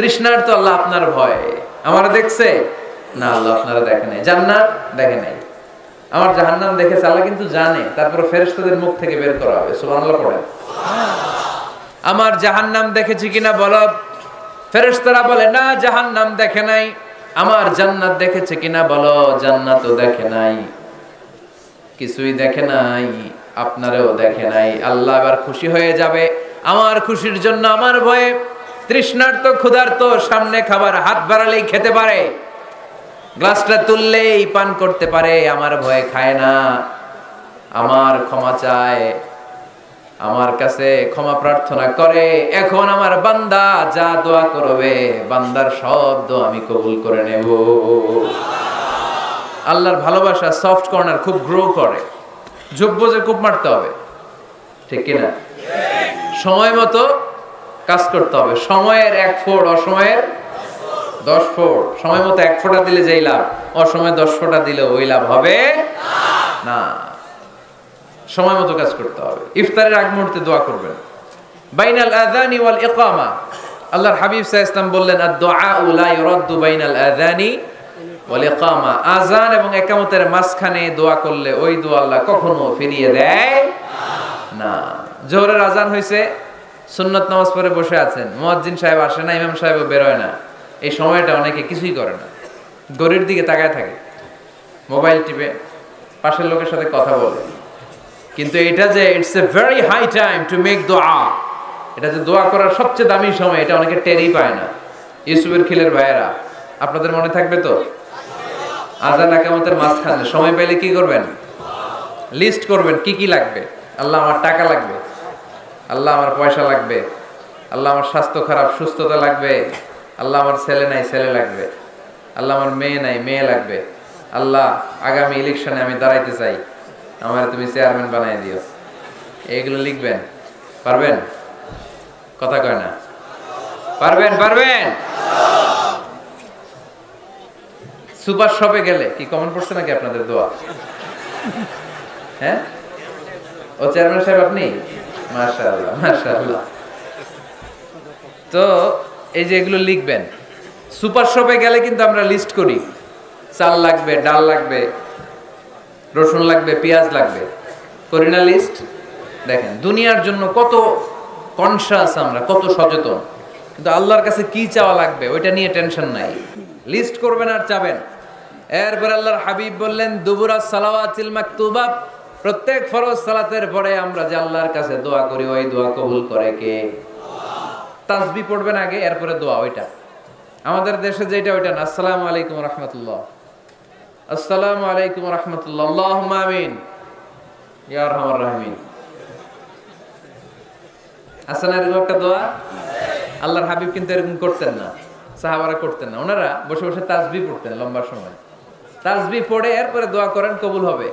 তৃষ্ণার তো আল্লাহ আপনার ভয়। আমার দেখছে? না, আল্লাহ আপনারা দেখে নাই। জান্নাত দেখে নাই। আমার জাহান্নাম দেখেছে, আল্লাহ কিন্তু জানে। তারপর ফেরেশতাদের মুখ থেকে বের করা হবে। সুবহানাল্লাহ পড়ে আমার জাহান্নাম দেখেছি কিনা বলো? ফেরেশতারা বলে, না, জাহান্নাম দেখে নাই। আমার জান্নাত দেখেছে কিনা বলো? জান্নাতও দেখে নাই। কিছুই দেখে নাই, আপনারও দেখে নাই। আল্লাহ এবার খুশি হয়ে যাবে। আমার খুশির জন্য, আমার ভয়ে তৃষ্ণার্ত, ক্ষুধার্ত, সামনে খাবার, হাত বাড়ালেই খেতে পারে। গ্লাসটা তুললেই পান করতে পারে, আমার ভয়ে খায় না। আমার ক্ষমা চায়, আমার কাছে ক্ষমা প্রার্থনা করে। এখন আমার বান্দা যা দোয়া করবে, বান্দার সব দোয়া আমি কবুল করে নেব। আল্লাহর ভালোবাসা সফট কর্নার খুব গ্রো করে। যোগ্য যে খুব মারতে হবে, ঠিক কিনা? সময় মতো কাজ করতে হবে। সময়ের এক ফোড়, অসময়ের দশ ফোড়। সময় মতো এক ফোঁটা দিলে যেই লাভ? অসময়ে দশ ফোঁটা দিলে ওই লাভ হবে না। সময় মতো কাজ করতে হবে। ইফতারের আগ মুহূর্তে দোয়া করবেন। বাইনাল আযানি ওয়াল ইকামা। আল্লাহর হাবিব আলাইহি ওয়াসাল্লাম বললেন আদ-দুআ লা ইউরাদ্দু বাইনাল আযানি ওয়াল ইকামা। আযান এবং ইকামতের মাঝখানে দোয়া করলে ওই দোয়া আল্লাহ কখনো ফিরিয়ে দেয় না। জোহরের আজান হয়েছে সুন্নত নামাজ পরে বসে আছেন। মুয়াজ্জিন সাহেব আসে না, ইমাম সাহেবও বেরোয় না। এই সময়টা অনেকে কিছুই করে না। গরির দিকে তাকায় থাকে। মোবাইল টিপে, পাশের লোকের সাথে কথা বলে। কিন্তু এটা যে it's a very high time to make দোয়া এটা যে দোয়া করার সবচেয়ে দামি সময়, এটা অনেকে টেরই পায় না। ইউসুফের খিলের ভাইয়েরা, আপনাদের মনে থাকবে তো? আজান আকামতের মাঝখানে সময় পেলে কি করবেন? লিস্ট করবেন, কি কি লাগবে? আল্লাহ আমার টাকা লাগবে। আল্লাহ আমার পয়সা লাগবে, আল্লাহ আমার স্বাস্থ্য খারাপ, সুস্থতা লাগবে, আল্লাহ আমার ছেলে নাই, ছেলে লাগবে, আল্লাহ আমার মেয়ে নাই, মেয়ে লাগবে, আল্লাহ আগামী ইলেকশনে আমি দাঁড়াইতে চাই, আমার তুমি চেয়ারম্যান বানাই দিও। এইগুলো লিখবেন, পারবেন? কথা কয় না। পারবেন পারবেন? সুপার শপে গেলে কি কমন পড়ছে নাকি আপনাদের দোয়া? হ্যাঁ? ও চেয়ারম্যান সাহেব আপনি? তো এই যে এগুলো লিখবেন, সুপার শপে গেলে কিন্তু আমরা লিস্ট করি। চাল লাগবে, ডাল লাগবে, রসুন লাগবে, পেঁয়াজ লাগবে। করি না লিস্ট দেখেন, দুনিয়ার জন্য কত কনসাস আমরা, কত সচেতন। কিন্তু আল্লাহর কাছে কি চাওয়া লাগবে, ওইটা নিয়ে টেনশন নাই। লিস্ট করবেন আর চাবেন। এরপর আল্লাহর হাবিব বললেন, দুবুরা সালাওয়াতিল মাকতুবা প্রত্যেক ফরজ সালাতের পরে আমরা যে আল্লাহর কাছে দোয়া করি, ওই দোয়া কবুল করে কে? তাসবি পড়বেন আগে, এরপরে দোয়া, ওইটা। আমাদের দেশে যেটা ওইটা না। আসসালামু আলাইকুম রহমতুল্লাহ। আসসালামু আলাইকুম রহমতুল্লাহ। আল্লাহুম্মা আমিন। ইয়া আরহামার রাহিমিন। আসলে এরকম একটা দোয়া? আল্লাহর হাবিব কিন্তু এরকম করতেন না। সাহাবারা করতেন না। ওনারা বসে বসে তাজবি পড়তেন লম্বা সময়। তাজবি পড়ে এরপরে দোয়া করেন, কবুল হবে।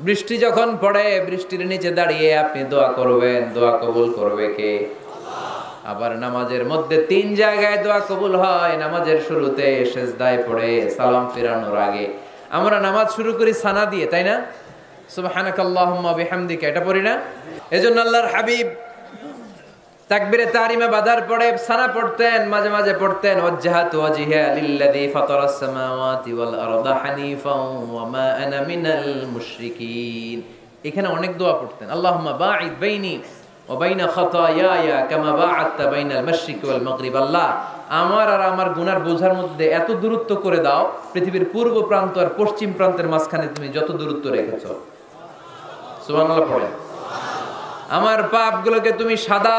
বৃষ্টি যখন পড়ে, বৃষ্টির নিচে দাঁড়িয়ে আপনি দোয়া করবেন, দোয়া কবুল করবে কে? আবার নামাজের মধ্যে তিন জায়গায় দোয়া কবুল হয়, নামাজের শুরুতে শেষ সেজদায় পড়ে, সালাম ফেরানোর আগে। আমরা নামাজ শুরু করি সানা দিয়ে, তাই না? বিহামদিকা, এটা পড়ি না? এজন্য আল্লাহর হাবিব তাকবিরে তারিমে বাধার পরে সানা পড়তেন, মাঝে মাঝে পড়তেন, ওয়াজ্জাহাতু ওয়াজহিয়া লিল্লাযী ফাতারাস সামাওয়াতি ওয়াল আরদা হানিফাও ওয়া মা আনা মিনাল মুশরিকিন। এখানে অনেক দোয়া পড়তেন, আল্লাহুম্মা বাঈদ বাইনি ওবাইনা খাতায়ায়া কামা বাআত্তা বাইনাল মাশরিকি ওয়াল মাগরিব। আল্লাহ, আমার আর আমার গুনার বোঝার মধ্যে এত দূরত্ব করে দাও, পৃথিবীর পূর্ব প্রান্ত আর পশ্চিম প্রান্তের মাঝখানে তুমি যত দূরত্ব রেখেছো। সুবহানাল্লাহ পড়ে আমার পাপগুলোকে তুমি সাদা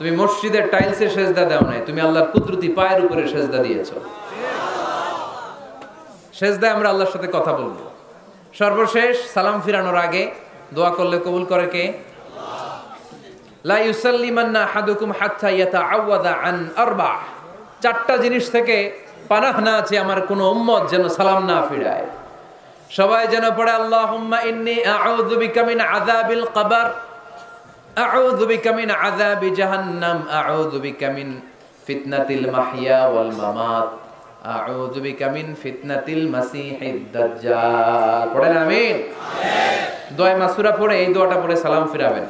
তুমি মসজিদের টাইলসে সেজদা দাও নাই, তুমি আল্লাহর কুদরতি পায়ের উপরে সেজদা দিয়েছ। সেজদায় আমরা আল্লাহর সাথে কথা বলব। সর্বশেষ সালাম ফিরানোর আগে দোয়া করলে কবুল করে কে? লা ইউসাল্লিমান্না আহাদুকুম হাত্তা আন আরবা চারটা জিনিস থেকে পানাহ না আছে আমার কোনো উম্মত যেন সালাম না ফিরায়। সবাই যেন পড়ে, আল্লাহুম্মা ইন্নী আউযু বিকা মিন আযাবিল কবর। আউযু বিকা মিন আযাবি জাহান্নাম, আউযু ফিতনাতিল মাহইয়া ওয়াল মামাত, আউযু বিকা ফিতনাতিল মাসিহিদ দাজ্জাল। পড়েন আমিন? দোয়া মাসুরা পড়ে এই দোয়াটা পড়ে সালাম ফিরাবেন।